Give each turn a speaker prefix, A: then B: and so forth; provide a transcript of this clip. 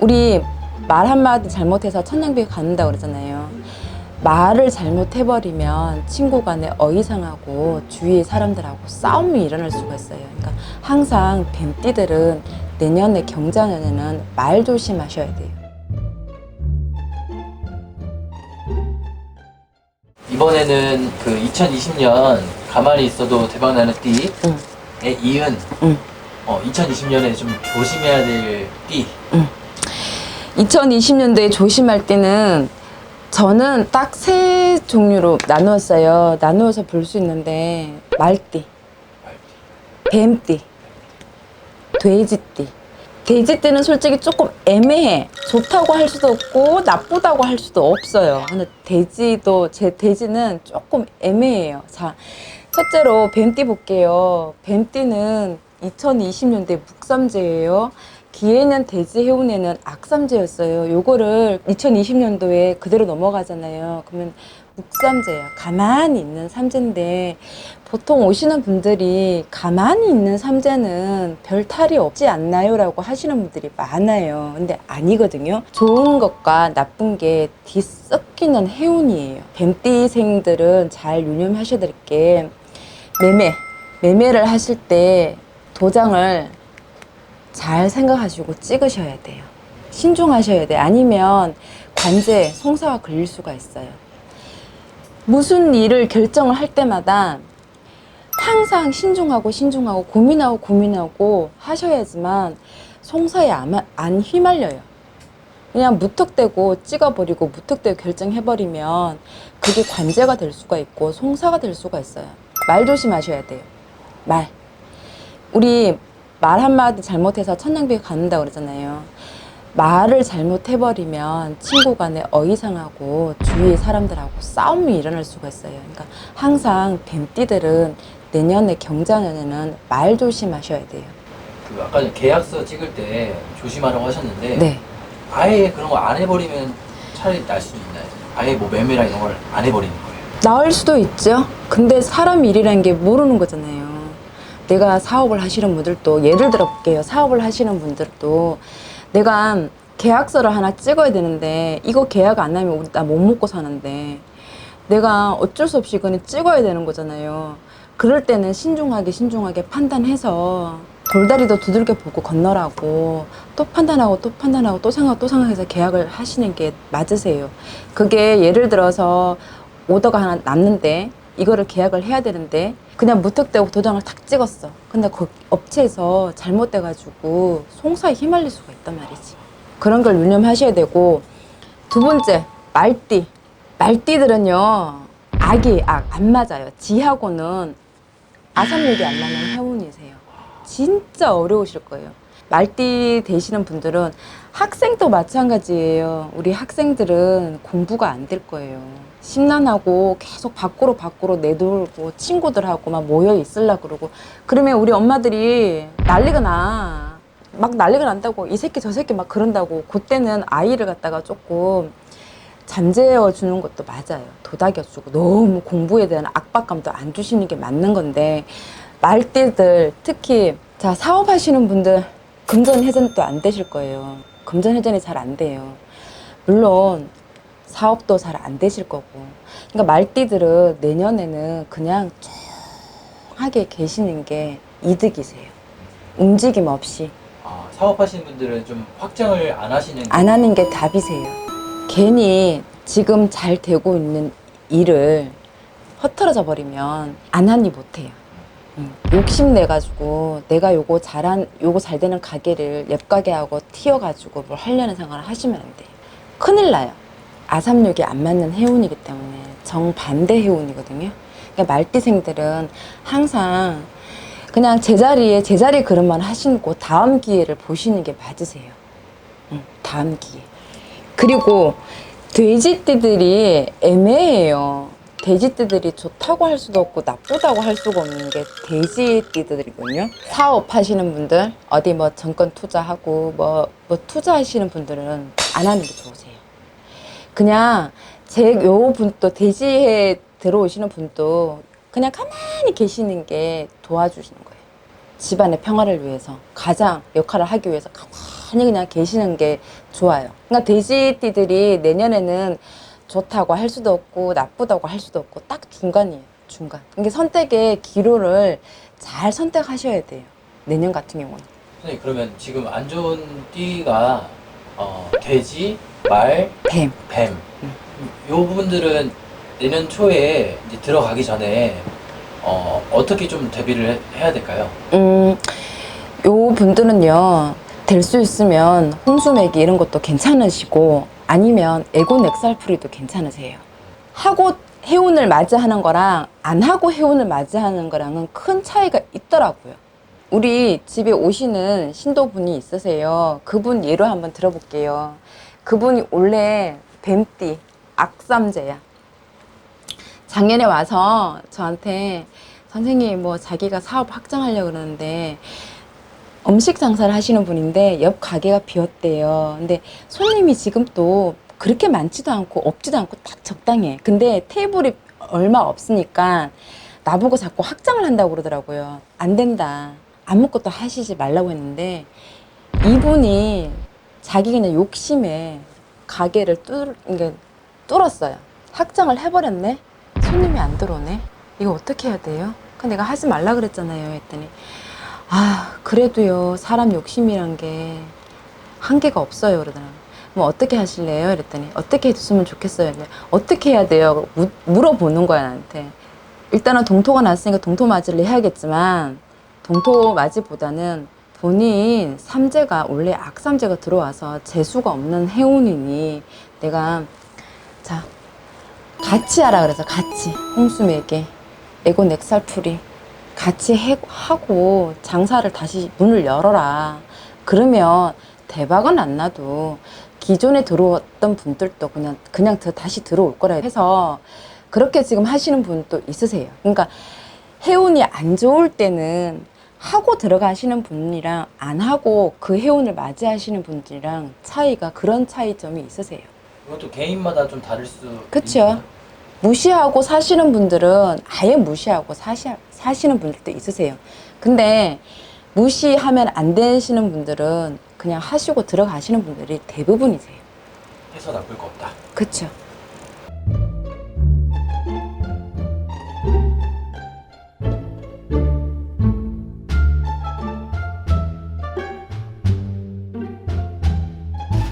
A: 우리 말 한마디 잘못해서 천냥비 갖는다 그러잖아요. 말을 잘못해버리면 친구 간에 어이상하고 주위의 사람들하고 싸움이 일어날 수가 있어요. 그러니까 항상 뱀띠들은 내년에 경자년에는 말 조심하셔야 돼요.
B: 이번에는 그 2020년 가만히 있어도 대박나는 띠에
A: 응.
B: 이은
A: 응.
B: 어, 2020년에 좀 조심해야 될 띠.
A: 2020년도에 조심할 때는 저는 딱 세 종류로 나누었어요. 나누어서 볼 수 있는데 말띠, 뱀띠, 돼지띠. 돼지띠는 솔직히 조금 애매해. 좋다고 할 수도 없고 나쁘다고 할 수도 없어요. 근데 돼지도 제 돼지는 조금 애매해요. 자, 첫째로 뱀띠 볼게요. 뱀띠는 2020년대 묵삼제예요. 기해년 돼지 해운에는 악삼제였어요. 요거를 2020년도에 그대로 넘어가잖아요. 그러면 묵삼제예요. 가만히 있는 삼제인데 보통 오시는 분들이 가만히 있는 삼제는 별 탈이 없지 않나요? 라고 하시는 분들이 많아요. 근데 아니거든요. 좋은 것과 나쁜 게 뒤섞이는 해운이에요. 뱀띠생들은 잘 유념하셔야 될 게 매매, 매매를 하실 때 도장을 잘 생각하시고 찍으셔야 돼요. 신중하셔야 돼. 아니면 관제, 송사가 걸릴 수가 있어요. 무슨 일을 결정을 할 때마다 항상 신중하고 신중하고 고민하고 고민하고 하셔야지만 송사에 안, 안 휘말려요. 그냥 무턱대고 찍어버리고 무턱대고 결정해버리면 그게 관제가 될 수가 있고 송사가 될 수가 있어요. 말 조심하셔야 돼요. 말. 우리 말 한마디 잘못해서 천냥비 갖는다 그러잖아요. 말을 잘못해버리면 친구 간에 어이상하고 주위의 사람들하고 싸움이 일어날 수가 있어요. 그러니까 항상 뱀띠들은 내년에 경자년에는 말 조심하셔야 돼요.
B: 그 아까 전에 계약서 찍을 때 조심하라고 하셨는데
A: 네.
B: 아예 그런 거 안 해버리면 차라리 날 수도 있나요? 아예 뭐 매매랑 이런 걸 안 해버리는 거예요.
A: 나을 수도 있죠. 근데 사람 일이라는 게 모르는 거잖아요. 내가 사업을 하시는 분들도 예를 들어 볼게요. 사업을 하시는 분들도 내가 계약서를 하나 찍어야 되는데 이거 계약 안 하면 우리 나 못 먹고 사는데 내가 어쩔 수 없이 이거는 찍어야 되는 거잖아요. 그럴 때는 신중하게 신중하게 판단해서 돌다리도 두들겨 보고 건너라고 또 판단하고 또 판단하고 또 생각 또 생각해서 계약을 하시는 게 맞으세요. 그게 예를 들어서 오더가 하나 났는데 이거를 계약을 해야 되는데 그냥 무턱대고 도장을 탁 찍었어. 근데 그 업체에서 잘못돼가지고 송사에 휘말릴 수가 있단 말이지. 그런 걸 유념하셔야 되고 두 번째 말띠. 말띠들은요 악이 악 안 맞아요. 지하고는 아삼육이 안 맞는 해운이세요. 진짜 어려우실 거예요. 말띠 되시는 분들은 학생도 마찬가지예요. 우리 학생들은 공부가 안 될 거예요. 심란하고 계속 밖으로 밖으로 내돌고 친구들하고 막 모여 있으려 그러고 그러면 우리 엄마들이 난리가 나. 막 난리가 난다고 이 새끼 저 새끼 막 그런다고 그때는 아이를 갖다가 조금 잠재워 주는 것도 맞아요. 도닥여 주고 너무 공부에 대한 압박감도 안 주시는 게 맞는 건데 말띠들 특히 자 사업하시는 분들 금전 회전도 안 되실 거예요. 금전 회전이 잘 안 돼요. 물론 사업도 잘 안 되실 거고. 그러니까 말띠들은 내년에는 그냥 쫑하게 계시는 게 이득이세요. 움직임 없이
B: 아, 사업하시는 분들은 좀 확장을 안 하시는
A: 안 하는 게 답이세요. 괜히 지금 잘 되고 있는 일을 허털어져 버리면 안 하니 못해요. 음, 욕심내가지고 내가 요거 잘한, 요거 잘 되는 가게를 랩가게하고 튀어가지고 뭘 하려는 생각을 하시면 안 돼요. 큰일 나요. 아삼육이 안 맞는 해운이기 때문에 정반대 해운이거든요. 그러니까 말띠생들은 항상 그냥 제자리에 제자리 그릇만 하시고 다음 기회를 보시는 게 맞으세요. 응, 다음 기회. 그리고 돼지띠들이 애매해요. 돼지띠들이 좋다고 할 수도 없고 나쁘다고 할 수가 없는 게 돼지띠들이거든요. 사업하시는 분들, 어디 뭐 정권 투자하고 뭐, 뭐 투자하시는 분들은 안 하는 게 좋으세요. 그냥 제 요 분도 돼지에 들어오시는 분도 그냥 가만히 계시는 게 도와주시는 거예요. 집안의 평화를 위해서 가장 역할을 하기 위해서 가만히 그냥 계시는 게 좋아요. 그러니까 돼지띠들이 내년에는 좋다고 할 수도 없고 나쁘다고 할 수도 없고 딱 중간이에요. 중간. 이게 선택의 기로를 잘 선택하셔야 돼요. 내년 같은 경우는.
B: 선생님 그러면 지금 안 좋은 띠가 어, 돼지, 말,
A: 뱀.
B: 뱀. 요 부분들은 내년 초에 이제 들어가기 전에 어, 어떻게 좀 대비를 해- 해야 될까요?
A: 음, 요 분들은요, 될 수 있으면 홍수매기 이런 것도 괜찮으시고, 아니면 에고 넥살풀이도 괜찮으세요. 하고 해운을 맞이하는 거랑 안 하고 해운을 맞이하는 거랑은 큰 차이가 있더라고요. 우리 집에 오시는 신도분이 있으세요. 그분 예로 한번 들어볼게요. 그분이 원래 뱀띠, 악삼제야. 작년에 와서 저한테 선생님 뭐 자기가 사업 확장하려고 그러는데 음식 장사를 하시는 분인데 옆 가게가 비었대요. 근데 손님이 지금 또 그렇게 많지도 않고 없지도 않고 딱 적당해. 근데 테이블이 얼마 없으니까 나보고 자꾸 확장을 한다고 그러더라고요. 안 된다. 아무것도 하시지 말라고 했는데 이분이 자기 그냥 욕심에 가게를 뚫, 이게 뚫었어요. 확장을 해버렸네? 손님이 안 들어오네? 이거 어떻게 해야 돼요? 그 내가 하지 말라 그랬잖아요. 했더니, 아, 그래도요, 사람 욕심이란 게 한계가 없어요. 그러더라고요. 뭐 어떻게 하실래요? 이랬더니, 어떻게 해줬으면 좋겠어요. 이랬더니, 어떻게 해야 돼요? 무- 물어보는 거야, 나한테. 일단은 동토가 났으니까 동토 맞이를 해야겠지만, 동토 맞이보다는 본인 삼재가 원래 악삼재가 들어와서 재수가 없는 해운이니 내가 자 같이 하라 그래서 같이 홍수매게 에고 넥살풀이 같이 해, 하고 장사를 다시 문을 열어라 그러면 대박은 안 나도 기존에 들어왔던 분들도 그냥 그냥 더 다시 들어올 거라 해서 그렇게 지금 하시는 분도 있으세요 그러니까 해운이 안 좋을 때는 하고 들어가시는 분이랑 안 하고 그 해운을 맞이하시는 분들이랑 차이가 그런 차이점이 있으세요.
B: 이것도 개인마다 좀 다를 수. 있나요?
A: 무시하고 사시는 분들은 아예 무시하고 사시, 사시는 분들도 있으세요. 근데 무시하면 안 되시는 분들은 그냥 하시고 들어가시는 분들이 대부분이세요.
B: 해서 나쁠 거 없다.
A: 그쵸.